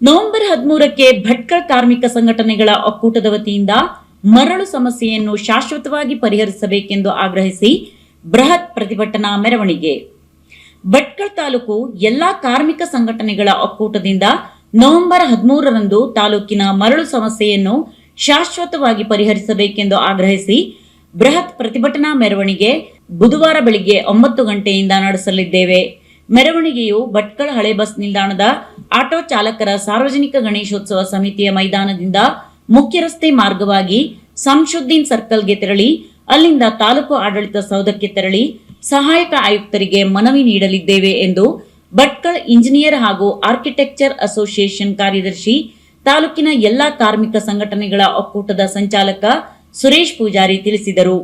November ಹದಿಮೂರಕ್ಕೆ Bhatkal ಕಾರ್ಮಿಕ ಸಂಘಟನೆಗಳ ಒಕ್ಕೂಟದ ವತಿಯಿಂದ ಮರಳು ಸಮಸ್ಯೆಯನ್ನು ಶಾಶ್ವತವಾಗಿ ಪರಿಹರಿಸಬೇಕೆಂದು ಆಗ್ರಹಿಸಿ ಬೃಹತ್ ಪ್ರತಿಭಟನಾ ಮೆರವಣಿಗೆ. ಭಟ್ಕಳ ತಾಲೂಕು ಎಲ್ಲಾ ಕಾರ್ಮಿಕ ಸಂಘಟನೆಗಳ ಒಕ್ಕೂಟದಿಂದ ನವೆಂಬರ್ ಹದಿಮೂರರಂದು ತಾಲೂಕಿನ ಮರಳು ಸಮಸ್ಯೆಯನ್ನು ಶಾಶ್ವತವಾಗಿ ಪರಿಹರಿಸಬೇಕೆಂದು ಆಗ್ರಹಿಸಿ ಬೃಹತ್ ಪ್ರತಿಭಟನಾ ಮೆರವಣಿಗೆ ಬುಧವಾರ ಬೆಳಿಗ್ಗೆ ಒಂಬತ್ತು ಗಂಟೆಯಿಂದ ನಡೆಸಲಿದ್ದೇವೆ. ಮೆರವಣಿಗೆಯು ಭಟ್ಕಳ ಹಳೆ ಬಸ್ ನಿಲ್ದಾಣದ ಆಟೋ ಚಾಲಕರ ಸಾರ್ವಜನಿಕ ಗಣೇಶೋತ್ಸವ ಸಮಿತಿಯ ಮೈದಾನದಿಂದ ಮುಖ್ಯ ರಸ್ತೆ ಮಾರ್ಗವಾಗಿ ಸಂಶುದ್ದೀನ್ ಸರ್ಕಲ್ಗೆ ತೆರಳಿ, ಅಲ್ಲಿಂದ ತಾಲೂಕು ಆಡಳಿತ ಸೌಧಕ್ಕೆ ತೆರಳಿ ಸಹಾಯಕ ಆಯುಕ್ತರಿಗೆ ಮನವಿ ನೀಡಲಿದ್ದೇವೆ ಎಂದು ಭಟ್ಕಳ ಇಂಜಿನಿಯರ್ ಹಾಗೂ ಆರ್ಕಿಟೆಕ್ಚರ್ ಅಸೋಸಿಯೇಷನ್ ಕಾರ್ಯದರ್ಶಿ, ತಾಲೂಕಿನ ಎಲ್ಲಾ ಕಾರ್ಮಿಕ ಸಂಘಟನೆಗಳ ಒಕ್ಕೂಟದ ಸಂಚಾಲಕ ಸುರೇಶ್ ಪೂಜಾರಿ ತಿಳಿಸಿದರು.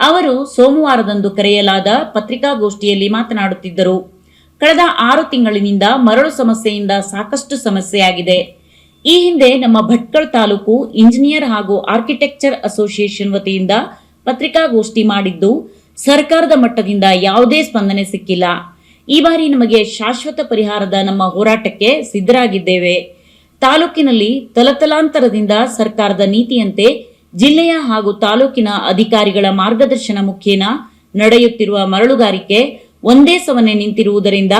ಅವರು ಸೋಮವಾರದಂದು ಕರೆಯಲಾದ ಪತ್ರಿಕಾಗೋಷ್ಠಿಯಲ್ಲಿ ಮಾತನಾಡುತ್ತಿದ್ದರು. ಕಳೆದ ಆರು ತಿಂಗಳಿನಿಂದ ಮರಳು ಸಮಸ್ಯೆಯಿಂದ ಸಾಕಷ್ಟು ಸಮಸ್ಯೆಯಾಗಿದೆ. ಈ ಹಿಂದೆ ನಮ್ಮ ಭಟ್ಕಳ ತಾಲೂಕು ಇಂಜಿನಿಯರ್ ಹಾಗೂ ಆರ್ಕಿಟೆಕ್ಚರ್ ಅಸೋಸಿಯೇಷನ್ ವತಿಯಿಂದ ಪತ್ರಿಕಾಗೋಷ್ಠಿ ಮಾಡಿದ್ದು, ಸರ್ಕಾರದ ಮಟ್ಟದಿಂದ ಯಾವುದೇ ಸ್ಪಂದನೆ ಸಿಕ್ಕಿಲ್ಲ. ಈ ಬಾರಿ ನಮಗೆ ಶಾಶ್ವತ ಪರಿಹಾರದ ನಮ್ಮ ಹೋರಾಟಕ್ಕೆ ಸಿದ್ಧರಾಗಿದ್ದೇವೆ. ತಾಲೂಕಿನಲ್ಲಿ ತಲತಲಾಂತರದಿಂದ ಸರ್ಕಾರದ ನೀತಿಯಂತೆ ಜಿಲ್ಲೆಯ ಹಾಗೂ ತಾಲೂಕಿನ ಅಧಿಕಾರಿಗಳ ಮಾರ್ಗದರ್ಶನ ಮುಖೇನ ನಡೆಯುತ್ತಿರುವ ಮರಳುಗಾರಿಕೆ ಒಂದೇ ಸವನೆ ನಿಂತಿರುವುದರಿಂದ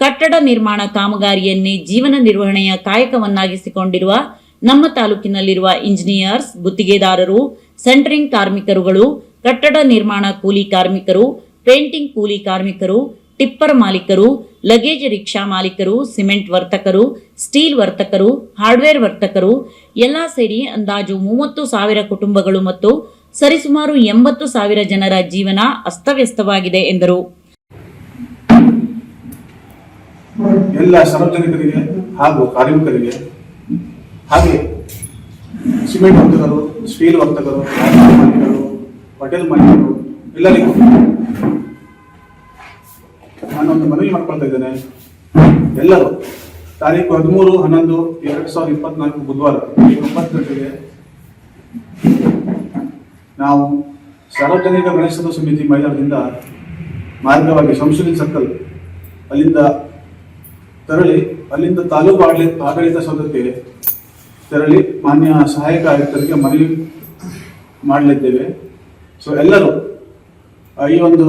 ಕಟ್ಟಡ ನಿರ್ಮಾಣ ಕಾಮಗಾರಿಯನ್ನೇ ಜೀವನ ನಿರ್ವಹಣೆಯ ಕಾಯಕವನ್ನಾಗಿಸಿಕೊಂಡಿರುವ ನಮ್ಮ ತಾಲೂಕಿನಲ್ಲಿರುವ ಇಂಜಿನಿಯರ್ಸ್, ಗುತ್ತಿಗೆದಾರರು, ಸೆಂಟ್ರಿಂಗ್ ಕಾರ್ಮಿಕರುಗಳು, ಕಟ್ಟಡ ನಿರ್ಮಾಣ ಕೂಲಿ ಕಾರ್ಮಿಕರು, ಪೇಂಟಿಂಗ್ ಕೂಲಿ ಕಾರ್ಮಿಕರು, ಟಿಪ್ಪರ್ ಮಾಲೀಕರು, ಲಗೇಜ್ ರಿಕ್ಷಾ ಮಾಲೀಕರು, ಸಿಮೆಂಟ್ ವರ್ತಕರು, ಸ್ಟೀಲ್ ವರ್ತಕರು, ಹಾರ್ಡ್ವೇರ್ ವರ್ತಕರು, ಎಲ್ಲ ಸೇರಿ ಅಂದಾಜು ಮೂವತ್ತು ಸಾವಿರ ಕುಟುಂಬಗಳು ಮತ್ತು ಸರಿಸುಮಾರು ಎಂಬತ್ತು ಸಾವಿರ ಜನರ ಜೀವನ ಅಸ್ತವ್ಯಸ್ತವಾಗಿದೆ ಎಂದರು. ಎಲ್ಲ ಸಾರ್ವಜನಿಕರಿಗೆ ಹಾಗೂ ಕಾರ್ಮಿಕರಿಗೆ, ಹಾಗೆ ಸಿಮೆಂಟ್ ವರ್ತಕರು ಸ್ಟೀಲ್ ವರ್ತಕರು ಹೋಟೆಲ್ ಮಾಲೀಕರು ಎಲ್ಲರಿಗೂ ನಾನೊಂದು ಮನವಿ ಮಾಡ್ಕೊಳ್ತಾ ಇದ್ದೇನೆ. ಎಲ್ಲರೂ ತಾರೀಕು ಹದಿಮೂರು, ಹನ್ನೊಂದು, ಎರಡು ಸಾವಿರದ ಇಪ್ಪತ್ನಾಲ್ಕು ಬುಧವಾರ ಒಂಬತ್ತು ಗಂಟೆಗೆ ನಾವು ಸಾರ್ವಜನಿಕ ಗಣೇಶೋತ್ಸವ ಸಮಿತಿ ಮೈದಾನದಿಂದ ಮಾರ್ಗವಾಗಿ ಸಂಶೋಧನೆ ಸರ್ಕಲ್ ಅಲ್ಲಿಂದ ತೆರಳಿ ಅಲ್ಲಿಂದ ತಾಲೂಕು ಆಡಳಿತ ಆಡಳಿತ ಸೌಧಕ್ಕೆ ತೆರಳಿ ಮಾನ್ಯ ಸಹಾಯಕ ಆಯುಕ್ತರಿಗೆ ಮನವಿ ಮಾಡಲಿದ್ದೇವೆ. ಸೊ ಎಲ್ಲರೂ ಈ ಒಂದು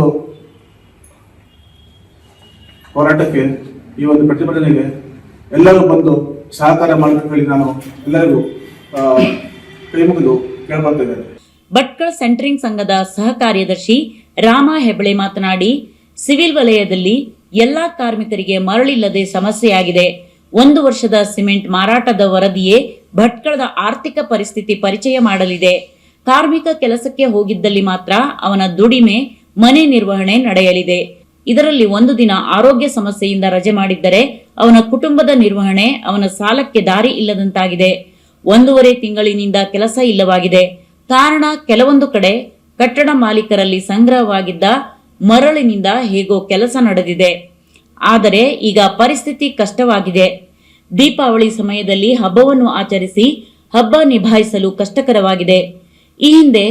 ಹೋರಾಟಕ್ಕೆ, ಈ ಒಂದು ಪ್ರತಿಭಟನೆಗೆ ಎಲ್ಲರೂ ಬಂದು ಸಹಕಾರ ಮಾಡಬೇಕು ಹೇಳಿ ನಾನು ಎಲ್ಲರಿಗೂ ಕೈ ಮುಗಿದು ಕೇಳ್ಕೊಳ್ತಾ ಭಟ್ಕಳ ಸೆಂಟ್ರಿಂಗ್ ಸಂಘದ ಸಹ ಕಾರ್ಯದರ್ಶಿ ರಾಮ ಹೆಬಳೆ ಮಾತನಾಡಿ, ಸಿವಿಲ್ ವಲಯದಲ್ಲಿ ಎಲ್ಲಾ ಕಾರ್ಮಿಕರಿಗೆ ಮರಳಿಲ್ಲದೆ ಸಮಸ್ಯೆಯಾಗಿದೆ. ಒಂದು ವರ್ಷದ ಸಿಮೆಂಟ್ ಮಾರಾಟದ ವರದಿಯೇ ಭಟ್ಕಳದ ಆರ್ಥಿಕ ಪರಿಸ್ಥಿತಿ ಪರಿಚಯ ಮಾಡಲಿದೆ. ಕಾರ್ಮಿಕ ಕೆಲಸಕ್ಕೆ ಹೋಗಿದ್ದಲ್ಲಿ ಮಾತ್ರ ಅವನ ದುಡಿಮೆ ಮನೆ ನಿರ್ವಹಣೆ ನಡೆಯಲಿದೆ. ಇದರಲ್ಲಿ ಒಂದು ದಿನ ಆರೋಗ್ಯ ಸಮಸ್ಯೆಯಿಂದ ರಜೆ ಮಾಡಿದ್ದರೆ ಅವನ ಕುಟುಂಬದ ನಿರ್ವಹಣೆ ಅವನ ಸಾಲಕ್ಕೆ ದಾರಿ ಇಲ್ಲದಂತಾಗಿದೆ. ಒಂದೂವರೆ ತಿಂಗಳಿನಿಂದ ಕೆಲಸ ಇಲ್ಲವಾಗಿದೆ. ಕಾರಣ ಕೆಲವೊಂದು ಕಡೆ ಕಟ್ಟಡ ಮಾಲೀಕರಲ್ಲಿ ಸಂಗ್ರಹವಾಗಿದ್ದ ಮರಳಿನಿಂದ ಹೇಗೋ ಕೆಲಸ ನಡೆದಿದೆ. ಆದರೆ ಈಗ ಪರಿಸ್ಥಿತಿ ಕಷ್ಟವಾಗಿದೆ. ದೀಪಾವಳಿ ಸಮಯದಲ್ಲಿ ಹಬ್ಬವನ್ನು ಆಚರಿಸಿ ಹಬ್ಬ ನಿಭಾಯಿಸಲು ಕಷ್ಟಕರವಾಗಿದೆ. ಈ ಹಿಂದೆ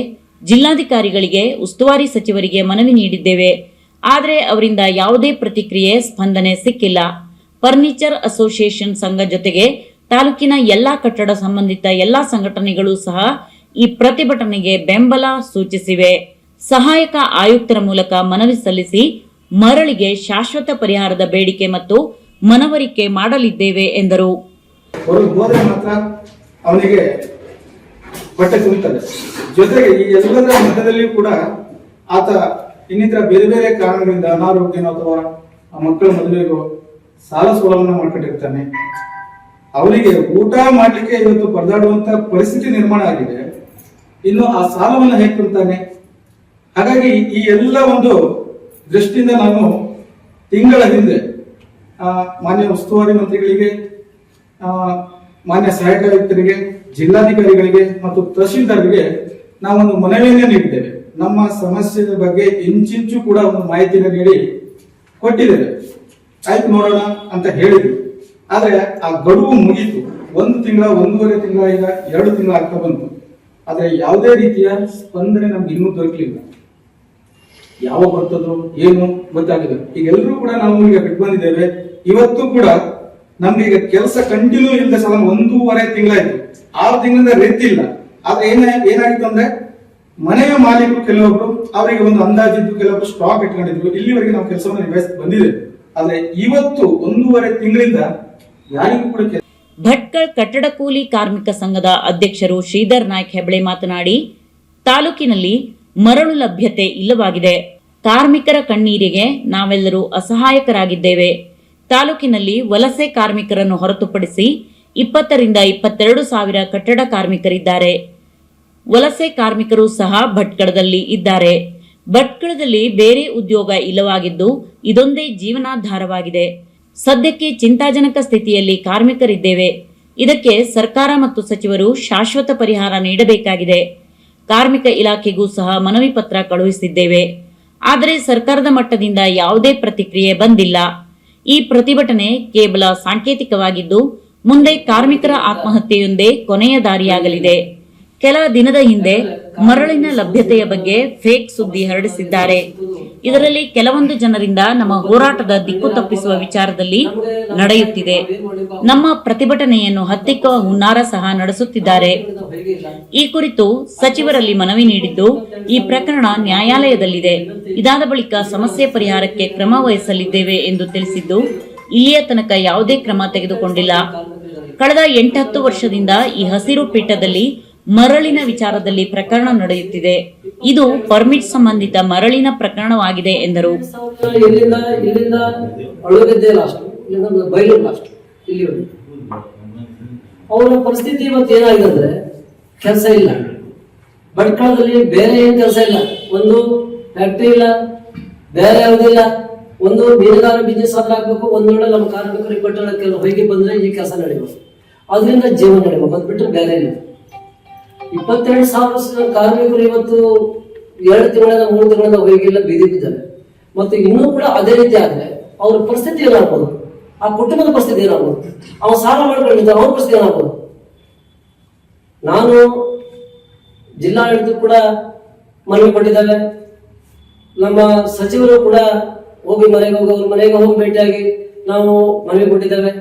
ಜಿಲ್ಲಾಧಿಕಾರಿಗಳಿಗೆ ಉಸ್ತುವಾರಿ ಸಚಿವರಿಗೆ ಮನವಿ ನೀಡಿದ್ದೇವೆ. ಆದರೆ ಅವರಿಂದ ಯಾವುದೇ ಪ್ರತಿಕ್ರಿಯೆ, ಸ್ಪಂದನೆ ಸಿಕ್ಕಿಲ್ಲ. ಫರ್ನಿಚರ್ ಅಸೋಸಿಯೇಷನ್ ಸಂಘ ಜೊತೆಗೆ ತಾಲೂಕಿನ ಎಲ್ಲಾ ಕಟ್ಟಡ ಸಂಬಂಧಿತ ಎಲ್ಲಾ ಸಂಘಟನೆಗಳು ಸಹ ಈ ಪ್ರತಿಭಟನೆಗೆ ಬೆಂಬಲ ಸೂಚಿಸಿವೆ. ಸಹಾಯಕ ಆಯುಕ್ತರ ಮೂಲಕ ಮನವಿ ಸಲ್ಲಿಸಿ ಮರಳಿಗೆ ಶಾಶ್ವತ ಪರಿಹಾರದ ಬೇಡಿಕೆ ಮತ್ತು ಮನವರಿಕೆ ಮಾಡಲಿದ್ದೇವೆ ಎಂದರು. ಅವನಿಗೆ ಬಟ್ಟೆ ತುಂಬುತ್ತದೆ ಜೊತೆಗೆ ಈ ಎಲ್ಲದರ ಕೂಡ ಆತ ಇನ್ನಿತರ ಬೇರೆ ಬೇರೆ ಕಾರಣಗಳಿಂದ ಅನಾರೋಗ್ಯನೋ ಅಥವಾ ಆ ಮಕ್ಕಳ ಮದುವೆಗೋ ಸಾಲ ಸೋಲವನ್ನು ಮಾಡ್ಕೊಂಡಿರ್ತಾನೆ. ಅವನಿಗೆ ಊಟ ಮಾಡಲಿಕ್ಕೆ ಇವತ್ತು ಪರದಾಡುವಂತ ಪರಿಸ್ಥಿತಿ ನಿರ್ಮಾಣ ಆಗಿದೆ. ಇನ್ನು ಆ ಸಾಲವನ್ನು ಹೇಗೆ ತುಂಬ್ತಾನೆ ಹಾಗಾಗಿ ಈ ಎಲ್ಲ ಒಂದು ದೃಷ್ಟಿಯಿಂದ ನಾನು ತಿಂಗಳ ಹಿಂದೆ ಮಾನ್ಯ ಉಸ್ತುವಾರಿ ಮಂತ್ರಿಗಳಿಗೆ ಮಾನ್ಯ ಸಹಾಯಕ ಆಯುಕ್ತರಿಗೆ ಜಿಲ್ಲಾಧಿಕಾರಿಗಳಿಗೆ ಮತ್ತು ತಹಶೀಲ್ದಾರ್ಗೆ ನಾವೊಂದು ಮನವಿಯನ್ನೇ ನೀಡಿದ್ದೇವೆ. ನಮ್ಮ ಸಮಸ್ಯೆಯ ಬಗ್ಗೆ ಇಂಚಿಂಚು ಕೂಡ ಒಂದು ಮಾಹಿತಿಯನ್ನು ನೀಡಿ ಕೊಟ್ಟಿದ್ದೇವೆ. ಆಯ್ತು ನೋಡೋಣ ಅಂತ ಹೇಳಿದ್ವಿ. ಆದರೆ ಆ ಗಡುವು ಮುಗೀತು. ಒಂದು ತಿಂಗಳ, ಒಂದೂವರೆ ತಿಂಗಳ ಈಗ ಎರಡು ತಿಂಗಳ ಆಗ್ತಾ ಬಂತು. ಆದರೆ ಯಾವುದೇ ರೀತಿಯ ಸ್ಪಂದನೆ ನಮ್ಗೆ ಇನ್ನೂ ದೊರಕಲಿಲ್ಲ. ಯಾವ ಬರ್ತದೋ ಏನು ಗೊತ್ತಾಗಿದೆ. ಈಗ ಎಲ್ಲರೂ ಕೂಡ ನಾವು ಈಗ ಬಿಟ್ಟು ಬಂದಿದ್ದೇವೆ. ಇವತ್ತು ಕೂಡ ನಮ್ಗೆ ಈಗ ಕೆಲಸ ಕಂಟಿನ್ಯೂ ಇಲ್ಲದೆ ಸಲ ಒಂದೂವರೆ ತಿಂಗಳಾಯ್ತು. ಆರು ತಿಂಗಳಿಂದ ರೆತ್ತಿಲ್ಲ. ಆದ್ರೆ ಏನ, ಏನಾಗಿತ್ತು ಅಂದ್ರೆ ಮನೆಯ ಮಾಲೀಕರು ಕೆಲವೊಬ್ರು, ಅವರಿಗೆ ಒಂದು ಅಂದಾಜಿದ್ದು ಕೆಲವೊಬ್ರು ಸ್ಟಾಕ್ ಇಟ್ಕೊಂಡಿದ್ರು. ಇಲ್ಲಿವರೆಗೆ ನಾವು ಕೆಲಸವನ್ನು ನಿಭಾಯಿಸಿ ಬಂದಿದೆ ಆದ್ರೆ ಇವತ್ತು ಒಂದೂವರೆ ತಿಂಗಳಿಂದ ಯಾರಿಗೂ ಕೂಡ ಭಟ್ಕಳ್ ಕಟ್ಟಡ ಕೂಲಿ ಕಾರ್ಮಿಕ ಸಂಘದ ಅಧ್ಯಕ್ಷರು ಶ್ರೀಧರ್ ನಾಯ್ಕ್ ಹೆಬ್ಳೆ ಮಾತನಾಡಿ, ತಾಲೂಕಿನಲ್ಲಿ ಮರಳು ಲಭ್ಯತೆ ಇಲ್ಲವಾಗಿದೆ. ಕಾರ್ಮಿಕರ ಕಣ್ಣೀರಿಗೆ ನಾವೆಲ್ಲರೂ ಅಸಹಾಯಕರಾಗಿದ್ದೇವೆ. ತಾಲೂಕಿನಲ್ಲಿ ವಲಸೆ ಕಾರ್ಮಿಕರನ್ನು ಹೊರತುಪಡಿಸಿ ಇಪ್ಪತ್ತರಿಂದ ಇಪ್ಪತ್ತೆರಡು ಸಾವಿರ ಕಟ್ಟಡ ಕಾರ್ಮಿಕರಿದ್ದಾರೆ. ವಲಸೆ ಕಾರ್ಮಿಕರು ಸಹ ಭಟ್ಕಳದಲ್ಲಿ ಇದ್ದಾರೆ. ಭಟ್ಕಳದಲ್ಲಿ ಬೇರೆ ಉದ್ಯೋಗ ಇಲ್ಲವಾಗಿದ್ದು ಇದೊಂದೇ ಜೀವನಾಧಾರವಾಗಿದೆ. ಸದ್ಯಕ್ಕೆ ಚಿಂತಾಜನಕ ಸ್ಥಿತಿಯಲ್ಲಿ ಕಾರ್ಮಿಕರಿದ್ದೇವೆ. ಇದಕ್ಕೆ ಸರ್ಕಾರ ಮತ್ತು ಸಚಿವರು ಶಾಶ್ವತ ಪರಿಹಾರ ನೀಡಬೇಕಾಗಿದೆ. ಕಾರ್ಮಿಕ ಇಲಾಖೆಗೂ ಸಹ ಮನವಿ ಪತ್ರ ಕಳುಹಿಸಿದ್ದೇವೆ. ಆದರೆ ಸರ್ಕಾರದ ಮಟ್ಟದಿಂದ ಯಾವುದೇ ಪ್ರತಿಕ್ರಿಯೆ ಬಂದಿಲ್ಲ. ಈ ಪ್ರತಿಭಟನೆ ಕೇವಲ ಸಾಂಕೇತಿಕವಾಗಿದ್ದು, ಮುಂದೆ ಕಾರ್ಮಿಕರ ಆತ್ಮಹತ್ಯೆಯೊಂದೇ ಕೊನೆಯ ದಾರಿಯಾಗಲಿದೆ. ಕೆಲ ದಿನದ ಹಿಂದೆ ಮರಳಿನ ಲಭ್ಯತೆಯ ಬಗ್ಗೆ ಫೇಕ್ ಸುದ್ದಿ ಹರಡಿಸಿದ್ದಾರೆ. ಇದರಲ್ಲಿ ಕೆಲವೊಂದು ಜನರಿಂದ ನಮ್ಮ ಹೋರಾಟದ ದಿಕ್ಕು ತಪ್ಪಿಸುವ ವಿಚಾರದಲ್ಲಿ ನಡೆಯುತ್ತಿದೆ. ನಮ್ಮ ಪ್ರತಿಭಟನೆಯನ್ನು ಹತ್ತಿಕ್ಕುವ ಹುನ್ನಾರ ಸಹ ನಡೆಸುತ್ತಿದ್ದಾರೆ. ಈ ಕುರಿತು ಸಚಿವರಲ್ಲಿ ಮನವಿ ನೀಡಿದ್ದು, ಈ ಪ್ರಕರಣ ನ್ಯಾಯಾಲಯದಲ್ಲಿದೆ. ಇದಾದ ಬಳಿಕ ಸಮಸ್ಯೆ ಪರಿಹಾರಕ್ಕೆ ಕ್ರಮ ವಹಿಸಲಿದ್ದೇವೆ ಎಂದು ತಿಳಿಸಿದ್ದು, ಇಲ್ಲಿಯ ತನಕ ಯಾವುದೇ ಕ್ರಮ ತೆಗೆದುಕೊಂಡಿಲ್ಲ. ಕಳೆದ ಎಂಟತ್ತು ವರ್ಷದಿಂದ ಈ ಹಸಿರು ಪೀಠದಲ್ಲಿ ಮರಳಿನ ವಿಚಾರದಲ್ಲಿ ಪ್ರಕರಣ ನಡೆಯುತ್ತಿದೆ. ಇದು ಪರ್ಮಿಟ್ ಸಂಬಂಧಿತ ಮರಳಿನ ಪ್ರಕರಣವಾಗಿದೆ ಎಂದರು. ಅವರ ಪರಿಸ್ಥಿತಿ ಇವತ್ತು ಏನಾಗಿದೆ ಕೆಲಸ ಇಲ್ಲ. ಭಟ್ಕಳದಲ್ಲಿ ಬೇರೆ ಏನ್ ಕೆಲಸ ಇಲ್ಲ. ಒಂದು ಫ್ಯಾಕ್ಟ್ರಿ ಇಲ್ಲ, ಬೇರೆ ಯಾವುದಿಲ್ಲ ಒಂದು ಮೀನುಗಾರ ಬಿಸ್ನೆಸ್ ಹಾಕಬೇಕು ಆಗ್ಬೇಕು, ಒಂದ್ ವೇಳೆ ನಮ್ಮ ಕಾರ್ಮಿಕರಿಗೆ ಪಟ್ಟಣಕ್ಕೆ ಹೋಗಿ ಬಂದ್ರೆ ಈ ಕೆಲಸ ನಡೆಯಬೇಕು ಅದರಿಂದ ಜೀವನ ನಡೆಯಬೇಕು ಅದ್ಬಿಟ್ರೆ ಬೇರೆ ಇಲ್ಲ ಇಪ್ಪತ್ತೆರಡು ಸಾವಿರ ಕಾರ್ಮಿಕರು ಇವತ್ತು ಎರಡು ತಿಂಗಳಿಂದ, ಮೂರು ತಿಂಗಳಿಂದ ಹೋಗಿಲ್ಲ ಬೀದಿ ಬಿದ್ದಾರೆ ಮತ್ತು ಇನ್ನೂ ಕೂಡ ಅದೇ ರೀತಿ ಆದ್ರೆ ಅವ್ರ ಪರಿಸ್ಥಿತಿ ಏನಾಗ್ಬೋದು? ಆ ಕುಟುಂಬದ ಪರಿಸ್ಥಿತಿ ಏನಾಗ್ಬೋದು? ಅವ್ರು ಸಾಲ ಮಾಡ್ಕೊಂಡಿದ್ದ ಅವ್ರ ಪರಿಸ್ಥಿತಿ ಏನಾಗ್ಬೋದು? ನಾನು ಜಿಲ್ಲಾಡಳಿತ ಕೂಡ ಮನವಿ ಕೊಟ್ಟಿದ್ದಾವೆ. ನಮ್ಮ ಸಚಿವರು ಕೂಡ ಹೋಗಿ ಮನೆಗೆ ಹೋಗಿ, ಅವ್ರ ಮನೆಗೆ ಹೋಗಿ ಭೇಟಿಯಾಗಿ ನಾವು ಮನವಿ ಕೊಟ್ಟಿದ್ದೇವೆ.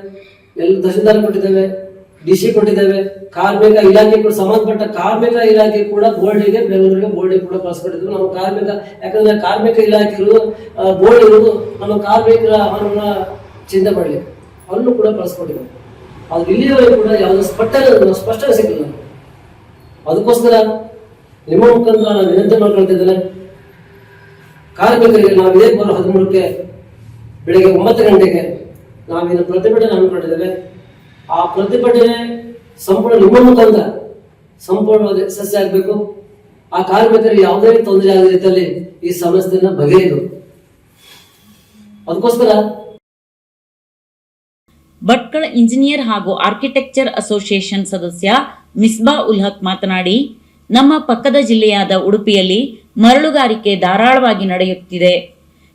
ಎಲ್ಲ ತಹಶೀಲ್ದಾರ್ ಕೊಟ್ಟಿದ್ದೇವೆ. ಡಿ ಸಿ ಕೊಟ್ಟಿದ್ದೇವೆ. ಕಾರ್ಮಿಕ ಇಲಾಖೆ ಕೂಡ ಸಂಬಂಧಪಟ್ಟ ಕಾರ್ಮಿಕ ಇಲಾಖೆ ಕೂಡ ಬೋರ್ಡಿಗೆ, ಬೆಂಗಳೂರಿಗೆ ಬೋರ್ಡಿಗೆ ಕೂಡ ಕಳಿಸ್ಕೊಟ್ಟಿದ್ರು ನಮ್ಮ ಕಾರ್ಮಿಕ ಯಾಕಂದ್ರೆ ಕಾರ್ಮಿಕ ಇಲಾಖೆಗಳು ಬೋರ್ಡ್ ಇರುವುದು ನಮ್ಮ ಕಾರ್ಮಿಕರ ಅವರನ್ನ ಚಿಂತೆ ಮಾಡಲಿ ಅಲ್ಲೂ ಕೂಡ ಕಳಿಸ್ಕೊಟ್ಟಿದ್ದೇವೆ ಅದು ಇಲ್ಲಿಯವರೆಗೂ ಕೂಡ ಯಾವುದೋ ಸ್ಪಷ್ಟ ಸ್ಪಷ್ಟನೆ ಸಿಗಲಿಲ್ಲ ಅದಕ್ಕೋಸ್ಕರ ನಿಮ್ಮ ಮುಖಾಂತರ ನಾನು ವಿನಂತಿ ಮಾಡ್ಕೊಳ್ತಿದ್ದೇನೆ. ಕಾರ್ಮಿಕರಿಗೆ ನಾವು ಇದೇ ಬರೋ ಹದಿಮೂರಕ್ಕೆ ಬೆಳಿಗ್ಗೆ ಒಂಬತ್ತು ಗಂಟೆಗೆ ನಾವಿನ್ನು ಪ್ರತಿಭಟನೆ ಹಮ್ಮಿಕೊಂಡಿದ್ದೇವೆ. ಆ ಪ್ರತಿಭಟನೆ ಸಂಪೂರ್ಣ ನಿಮ್ಮ ಮುಖಾಂತರ ಸಂಪೂರ್ಣವಾಗಿ ಸಸ್ಯ ಆಗಬೇಕು. ಆ ಕಾರ್ಮಿಕರಿಗೆ ಯಾವುದೇ ತೊಂದರೆ ಆಗದ ರೀತಿಯಲ್ಲಿ ಈ ಸಮಸ್ಯೆಯನ್ನ ಬಗೆಯದು ಅದಕ್ಕೋಸ್ಕರ ಭಟ್ಕಳ ಇಂಜಿನಿಯರ್ ಹಾಗೂ ಆರ್ಕಿಟೆಕ್ಚರ್ ಅಸೋಸಿಯೇಷನ್ ಸದಸ್ಯ ಮಿಸ್ಬಾ ಉಲ್ ಹಕ್ ಮಾತನಾಡಿ, ನಮ್ಮ ಪಕ್ಕದ ಜಿಲ್ಲೆಯಾದ ಉಡುಪಿಯಲ್ಲಿ ಮರಳುಗಾರಿಕೆ ಧಾರಾಳವಾಗಿ ನಡೆಯುತ್ತಿದೆ.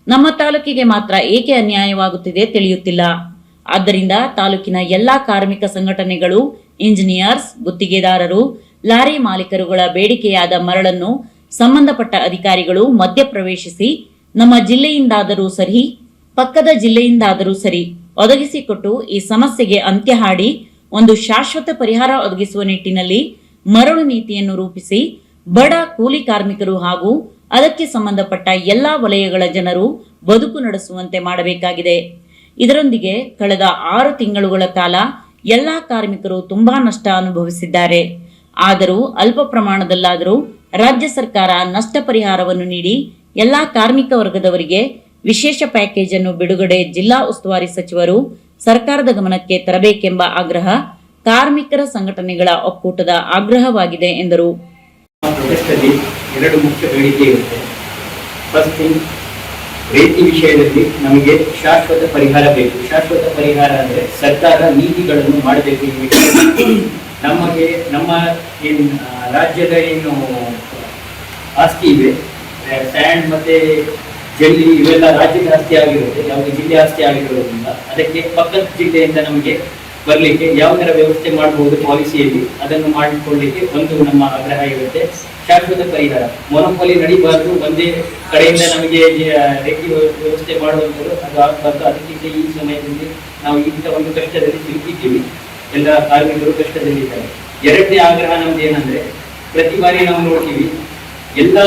ನಮ್ಮ ತಾಲೂಕಿಗೆ ಮಾತ್ರ ಏಕೆ ಅನ್ಯಾಯವಾಗುತ್ತಿದೆ ತಿಳಿಯುತ್ತಿಲ್ಲ. ಆದ್ದರಿಂದ ತಾಲೂಕಿನ ಎಲ್ಲಾ ಕಾರ್ಮಿಕ ಸಂಘಟನೆಗಳು ಇಂಜಿನಿಯರ್ಸ್ ಗುತ್ತಿಗೆದಾರರು, ಲಾರಿ ಮಾಲೀಕರುಗಳ ಬೇಡಿಕೆಯಾದ ಮರಳನ್ನು ಸಂಬಂಧಪಟ್ಟ ಅಧಿಕಾರಿಗಳು ಮಧ್ಯಪ್ರವೇಶಿಸಿ, ನಮ್ಮ ಜಿಲ್ಲೆಯಿಂದಾದರೂ ಸರಿ, ಪಕ್ಕದ ಜಿಲ್ಲೆಯಿಂದಾದರೂ ಸರಿ ಒದಗಿಸಿಕೊಟ್ಟು ಈ ಸಮಸ್ಯೆಗೆ ಅಂತ್ಯ ಹಾಡಿ ಒಂದು ಶಾಶ್ವತ ಪರಿಹಾರ ಒದಗಿಸುವ ನಿಟ್ಟಿನಲ್ಲಿ ಮರಳು ನೀತಿಯನ್ನು ರೂಪಿಸಿ, ಬಡ ಕೂಲಿ ಕಾರ್ಮಿಕರು ಹಾಗೂ ಅದಕ್ಕೆ ಸಂಬಂಧಪಟ್ಟ ಎಲ್ಲಾ ವಲಯಗಳ ಜನರು ಬದುಕು ನಡೆಸುವಂತೆ ಮಾಡಬೇಕಾಗಿದೆ. ಇದರೊಂದಿಗೆ ಕಳೆದ ಆರು ತಿಂಗಳುಗಳ ಕಾಲ ಎಲ್ಲಾ ಕಾರ್ಮಿಕರು ತುಂಬಾ ನಷ್ಟ ಅನುಭವಿಸಿದ್ದಾರೆ. ಆದರೂ ಅಲ್ಪ ಪ್ರಮಾಣದಲ್ಲಾದರೂ ರಾಜ್ಯ ಸರ್ಕಾರ ನಷ್ಟ ಪರಿಹಾರವನ್ನು ನೀಡಿ ಎಲ್ಲಾ ಕಾರ್ಮಿಕ ವರ್ಗದವರಿಗೆ ವಿಶೇಷ ಪ್ಯಾಕೇಜ್ ಅನ್ನು ಬಿಡುಗಡೆ ಜಿಲ್ಲಾ ಉಸ್ತುವಾರಿ ಸಚಿವರು ಸರ್ಕಾರದ ಗಮನಕ್ಕೆ ತರಬೇಕೆಂಬ ಆಗ್ರಹ ಕಾರ್ಮಿಕರ ಸಂಘಟನೆಗಳ ಒಕ್ಕೂಟದ ಆಗ್ರಹವಾಗಿದೆ ಎಂದರು. ರೇತಿ ವಿಷಯದಲ್ಲಿ ನಮಗೆ ಶಾಶ್ವತ ಪರಿಹಾರ ಬೇಕು. ಶಾಶ್ವತ ಪರಿಹಾರ ಅಂದರೆ ಸರ್ಕಾರ ನೀತಿಗಳನ್ನು ಮಾಡಬೇಕು ನಮಗೆ ನಮ್ಮ ಏನು ರಾಜ್ಯದ ಏನು ಆಸ್ತಿ ಇವೆ ಸ್ಯಾಂಡ್ ಮತ್ತೆ ಜಲ್ಲಿ ಇವೆಲ್ಲ ರಾಜ್ಯದ ಆಸ್ತಿ ಆಗಿರುತ್ತೆ ಯಾವುದೇ ಜಿಲ್ಲೆ ಆಸ್ತಿ ಆಗಿರೋದ್ರಿಂದ ಅದಕ್ಕೆ ಪಕ್ಕದ ಜಿಲ್ಲೆಯಿಂದ ನಮಗೆ ಬರ್ಲಿಕ್ಕೆ ಯಾವ ತರ ವ್ಯವಸ್ಥೆ ಮಾಡಬಹುದು ಪಾಲಿಸಿಯಲ್ಲಿ, ಅದನ್ನು ಮಾಡಿಕೊಳ್ಳಲಿಕ್ಕೆ ಒಂದು ನಮ್ಮ ಆಗ್ರಹ ಇರುತ್ತೆ. ಶಾಶ್ವತ ಪರಿಹಾರ. ಮೊನೊಪಾಲಿ ನಡಿಬಾರದು, ಒಂದೇ ಕಡೆಯಿಂದ ನಮಗೆ ರೆಕ್ಕಿ ವ್ಯವಸ್ಥೆ ಮಾಡುವಂಥದ್ದು, ಅದು ಆಗಬಾರ್ದು. ಅದಕ್ಕಿಂತ ಈ ಸಮಯದಲ್ಲಿ ನಾವು ಇಂಥ ಒಂದು ಕಷ್ಟದಲ್ಲಿ ಸಿಲುಕಿದ್ದೀವಿ. ಎಲ್ಲ ಕಾರ್ಮಿಕರು ಕಷ್ಟದಲ್ಲಿದ್ದಾರೆ. ಎರಡನೇ ಆಗ್ರಹ ನಮ್ದು ಏನಂದ್ರೆ ಪ್ರತಿ ಬಾರಿ ನಾವು ನೋಡ್ತೀವಿ, ಎಲ್ಲ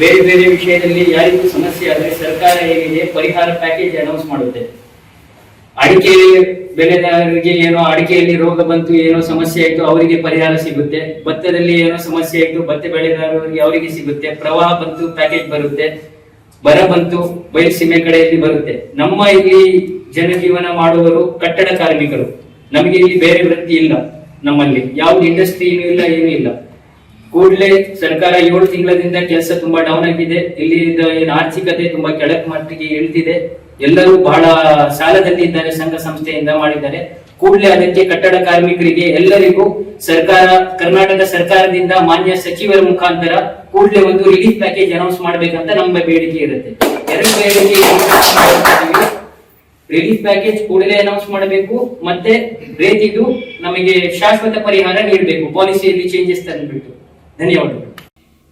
ಬೇರೆ ಬೇರೆ ವಿಷಯದಲ್ಲಿ ಯಾರಿಗೂ ಸಮಸ್ಯೆ ಆದ್ರೆ ಸರ್ಕಾರ ಏನಿದೆ, ಪರಿಹಾರ ಪ್ಯಾಕೇಜ್ ಅನೌನ್ಸ್ ಮಾಡುತ್ತೆ. ಅಡಿಕೆ ಬೆಳೆಗಾರರಿಗೆ ಏನೋ ಅಡಿಕೆಯಲ್ಲಿ ರೋಗ ಬಂತು, ಏನೋ ಸಮಸ್ಯೆ ಆಯ್ತು, ಅವರಿಗೆ ಪರಿಹಾರ ಸಿಗುತ್ತೆ. ಭತ್ತದಲ್ಲಿ ಏನೋ ಸಮಸ್ಯೆ ಆಯ್ತು, ಭತ್ತ ಬೆಳೆದಾರರಿಗೆ ಅವರಿಗೆ ಸಿಗುತ್ತೆ. ಪ್ರವಾಹ ಬಂತು ಪ್ಯಾಕೇಜ್ ಬರುತ್ತೆ. ಬರ ಬಂತು ಬಯಲುಸೀಮೆ ಕಡೆಯಲ್ಲಿ ಬರುತ್ತೆ. ನಮ್ಮ ಇಲ್ಲಿ ಜನಜೀವನ ಮಾಡುವವರು ಕಟ್ಟಡ ಕಾರ್ಮಿಕರು. ನಮಗೆ ಇಲ್ಲಿ ಬೇರೆ ವೃತ್ತಿ ಇಲ್ಲ ನಮ್ಮಲ್ಲಿ. ಯಾವ್ದು ಇಂಡಸ್ಟ್ರಿ ಇಲ್ಲ, ಏನು ಇಲ್ಲ. ಕೂಡಲೇ ಸರ್ಕಾರ ಏಳು ತಿಂಗಳಿಂದ ಕೆಲಸ ತುಂಬಾ ಡೌನ್ ಆಗಿದೆ. ಇಲ್ಲಿ ಏನು ಆರ್ಥಿಕತೆ ತುಂಬಾ ಕೆಳಕ್ ಮಟ್ಟಿಗೆ ಇಳಿದಿದೆ. ಎಲ್ಲರೂ ಬಹಳ ಸಾಲದಲ್ಲಿ ಇದ್ದಾರೆ, ಸಂಘ ಸಂಸ್ಥೆಯಿಂದ ಮಾಡಿದ್ದಾರೆ. ಕೂಡಲೇ ಅದಕ್ಕೆ ಕಟ್ಟಡ ಕಾರ್ಮಿಕರಿಗೆ ಎಲ್ಲರಿಗೂ ಸರ್ಕಾರ, ಕರ್ನಾಟಕ ಸರ್ಕಾರದಿಂದ ಮಾನ್ಯ ಸಚಿವರ ಮುಖಾಂತರ ಕೂಡಲೇ ಒಂದು ರಿಲೀಫ್ ಪ್ಯಾಕೇಜ್ ಅನೌನ್ಸ್ ಮಾಡ್ಬೇಕಂತ ನಮ್ಮ ಬೇಡಿಕೆ ಇರುತ್ತೆ. ಎರಡು ಬೇಡಿಕೆ ರಿಲೀಫ್ ಪ್ಯಾಕೇಜ್ ಕೂಡಲೇ ಅನೌನ್ಸ್ ಮಾಡಬೇಕು, ಮತ್ತೆ ರೇತಿದು ನಮಗೆ ಶಾಶ್ವತ ಪರಿಹಾರ ನೀಡಬೇಕು. ಪಾಲಿಸಿಯಲ್ಲಿ ಚೇಂಜಸ್ ತಂದ್ಬಿಟ್ಟು. ಧನ್ಯವಾದಗಳು.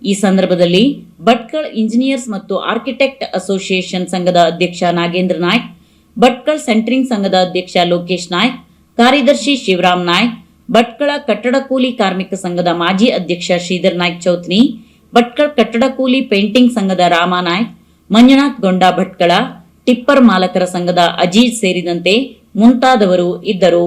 ಈ ಸಂದರ್ಭದಲ್ಲಿ ಭಟ್ಕಳ್ ಇಂಜಿನಿಯರ್ಸ್ ಮತ್ತು ಆರ್ಕಿಟೆಕ್ಟ್ ಅಸೋಸಿಯೇಷನ್ ಸಂಘದ ಅಧ್ಯಕ್ಷ ನಾಗೇಂದ್ರ ನಾಯ್ಕ್, ಭಟ್ಕಳ್ ಸೆಂಟ್ರಿಂಗ್ ಸಂಘದ ಅಧ್ಯಕ್ಷ ಲೋಕೇಶ್ ನಾಯ್ಕ್, ಕಾರ್ಯದರ್ಶಿ ಶಿವರಾಮ್ ನಾಯ್ಕ್, ಭಟ್ಕಳ ಕಟ್ಟಡ ಕೂಲಿ ಕಾರ್ಮಿಕ ಸಂಘದ ಮಾಜಿ ಅಧ್ಯಕ್ಷ ಶ್ರೀಧರ್ ನಾಯ್ಕ್ ಚೌತ್ನಿ, ಭಟ್ಕಳ್ ಕಟ್ಟಡ ಕೂಲಿ ಪೇಂಟಿಂಗ್ ಸಂಘದ ರಾಮ ನಾಯ್ಕ್, ಮಂಜುನಾಥ್ ಗೊಂಡ ಭಟ್ಕಳ, ಟಿಪ್ಪರ್ ಮಾಲಕರ ಸಂಘದ ಅಜೀಜ್ ಸೇರಿದಂತೆ ಮುಂತಾದವರು ಇದ್ದರು.